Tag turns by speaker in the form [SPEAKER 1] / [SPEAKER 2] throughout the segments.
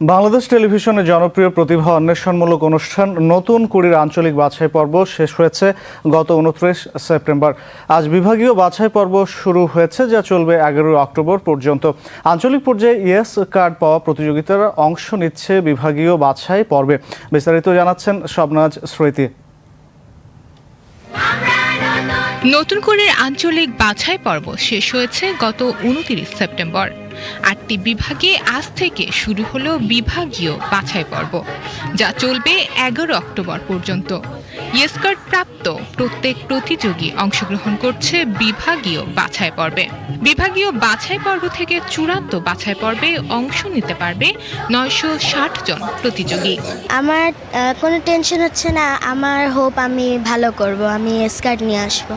[SPEAKER 1] বাংলাদেশ টেলিভিশনে জনপ্রিয় প্রতিভা অন্বেষণমূলক অনুষ্ঠান নতুন কুড়ির আঞ্চলিক বাছাই পর্ব শেষ হয়েছে গত উনত্রিশ সেপ্টেম্বর। আজ বিভাগীয় বাছাই পর্ব শুরু হয়েছে, যা চলবে এগারোই অক্টোবর পর্যন্ত। আঞ্চলিক পর্যায়ে ইয়েস কার্ড পাওয়া প্রতিযোগিতার অংশ নিচ্ছে বিভাগীয় বাছাই পর্বে। বিস্তারিত জানাচ্ছেন শবনাজ স্মৃতি।
[SPEAKER 2] নতুন করে আঞ্চলিক বাছাই পর্ব শেষ হয়েছে গত উনত্রিশ সেপ্টেম্বর। আটটি বিভাগে আজ থেকে শুরু হলো বিভাগীয় বাছাই পর্ব, যা চলবে এগারো অক্টোবর পর্যন্ত। ইয়েস্কার্ড প্রাপ্ত প্রত্যেক প্রতিযোগী অংশগ্রহণ করছে বিভাগীয় বাছাই পর্বে। বিভাগীয় বাছাই পর্ব থেকে চূড়ান্ত বাছাই পর্বে অংশ নিতে পারবে নয়শো ষাট জন প্রতিযোগী।
[SPEAKER 3] আমার কোনো টেনশন হচ্ছে না। আমার হোপ আমি ভালো করব। আমি স্কার্ট নিয়ে আসব।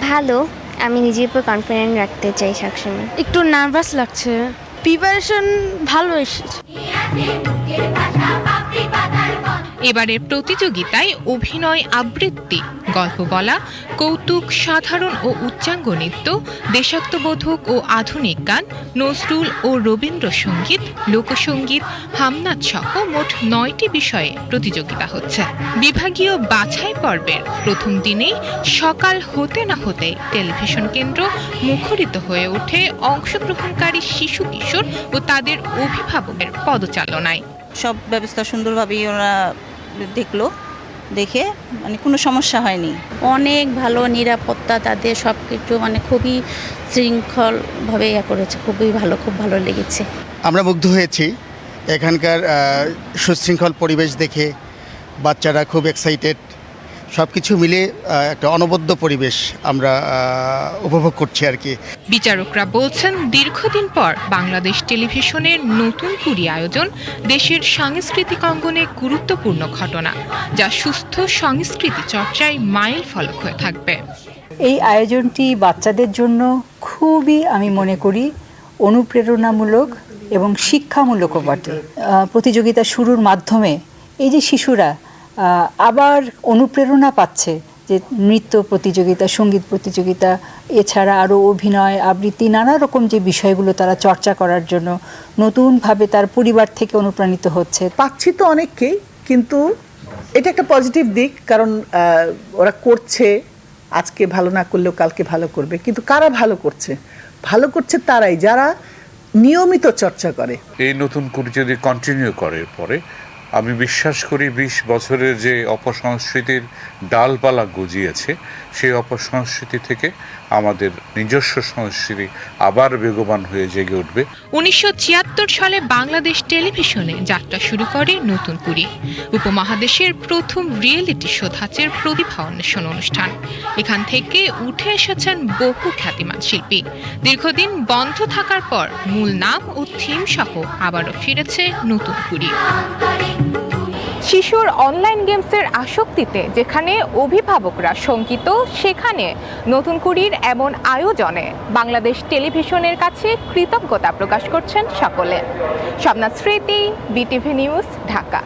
[SPEAKER 3] ভালো আমি নিজের উপর কনফিডেন্ট রাখতে চাই সবসময়।
[SPEAKER 4] একটু নার্ভাস লাগছে। প্রিপারেশন ভালো এসেছে।
[SPEAKER 2] এবারের প্রতিযোগিতায় অভিনয় আবৃত্তি, গল্প বলা, কৌতুক, সাধারণ ও উচ্চাঙ্গ নৃত্য, দেশাত্মবোধক ও আধুনিক গান, নজরুল ও রবীন্দ্রসঙ্গীত, লোকসঙ্গীত, হামনাথ সহ মোট নয়টি বিষয়ে প্রতিযোগিতা হচ্ছে। বিভাগীয় বাছাই পর্বের প্রথম দিনেই সকাল হতে না হতে টেলিভিশন কেন্দ্র মুখরিত হয়ে ওঠে অংশগ্রহণকারী শিশু কিশোর ও তাদের অভিভাবকের পদচালনায়।
[SPEAKER 5] সব ব্যবস্থা সুন্দরভাবেই ওরা দেখল দেখে মানে কোনো সমস্যা হয়নি।
[SPEAKER 6] অনেক ভালো নিরাপত্তা তাদের সব কিছু মানে খুবই শৃঙ্খলভাবে ইয়ে করেছে খুবই ভালো খুব ভালো লেগেছে।
[SPEAKER 7] আমরা মুগ্ধ হয়েছি এখানকার সুশৃঙ্খল পরিবেশ দেখে। বাচ্চারা খুব এক্সাইটেড সব কিছু মিলে একটা অনবদ্য পরিবেশ আমরা উপভোগ করছি আর কি।
[SPEAKER 2] বিচারকরা বলছেন দীর্ঘদিন পর বাংলাদেশ টেলিভিশনের নতুন কুড়ি আয়োজন দেশের সাংস্কৃতিক অঙ্গনে গুরুত্বপূর্ণ ঘটনা যা সুস্থ সংস্কৃতি চর্চায় মাইল ফলক হয়ে থাকবে।
[SPEAKER 8] এই আয়োজনটি বাচ্চাদের জন্য খুবই আমি মনে করি অনুপ্রেরণামূলক এবং শিক্ষামূলকও বটে। প্রতিযোগিতা শুরুর মাধ্যমে এই যে শিশুরা আবার অনুপ্রেরণা পাচ্ছে যে নৃত্য প্রতিযোগিতা সংগীত প্রতিযোগিতা এছাড়া আরও অভিনয় আবৃত্তি নানা রকম যে বিষয়গুলো তারা চর্চা করার জন্য নতুনভাবে তার পরিবার থেকে অনুপ্রাণিত হচ্ছে।
[SPEAKER 9] পাচ্ছি তো অনেককেই কিন্তু এটা একটা পজিটিভ দিক কারণ ওরা করছে আজকে ভালো না করলেও কালকে ভালো করবে কিন্তু কারা ভালো করছে? ভালো করছে তারাই যারা নিয়মিত চর্চা করে।
[SPEAKER 10] এই নতুন কুড়ি যদি কন্টিনিউ করে পরে আমি বিশ্বাস করি বিশ বছরের যে অপসংস্কৃতির ডালপালা গজিয়েছে, সেই অপসংস্কৃতি থেকে আমাদের নিজস্ব সংস্কৃতি আবার বেগবান হয়ে জেগে উঠবে।
[SPEAKER 2] উনিশশো ছিয়াত্তর সালে বাংলাদেশ টেলিভিশনে যাত্রা শুরু করে নতুন কুড়ি। উপমহাদেশের প্রথম রিয়েলিটি শো ধাঁচের প্রতিভা অন্বেষণ অনুষ্ঠান। এখান থেকে উঠে এসেছেন বহু খ্যাতিমান শিল্পী। দীর্ঘদিন বন্ধ থাকার পর মূল নাম ও থিম সহ আবারও ফিরেছে নতুন কুড়ি। শিশুর অনলাইন গেমসের আসক্তিতে, যেখানে অভিভাবকরা শঙ্কিত, সেখানে নতুন কুড়ির এমন আয়োজনে বাংলাদেশ টেলিভিশনের কাছে কৃতজ্ঞতা প্রকাশ করছেন সকলে। স্বপ্না স্মৃতি, বিটিভি নিউজ, ঢাকা।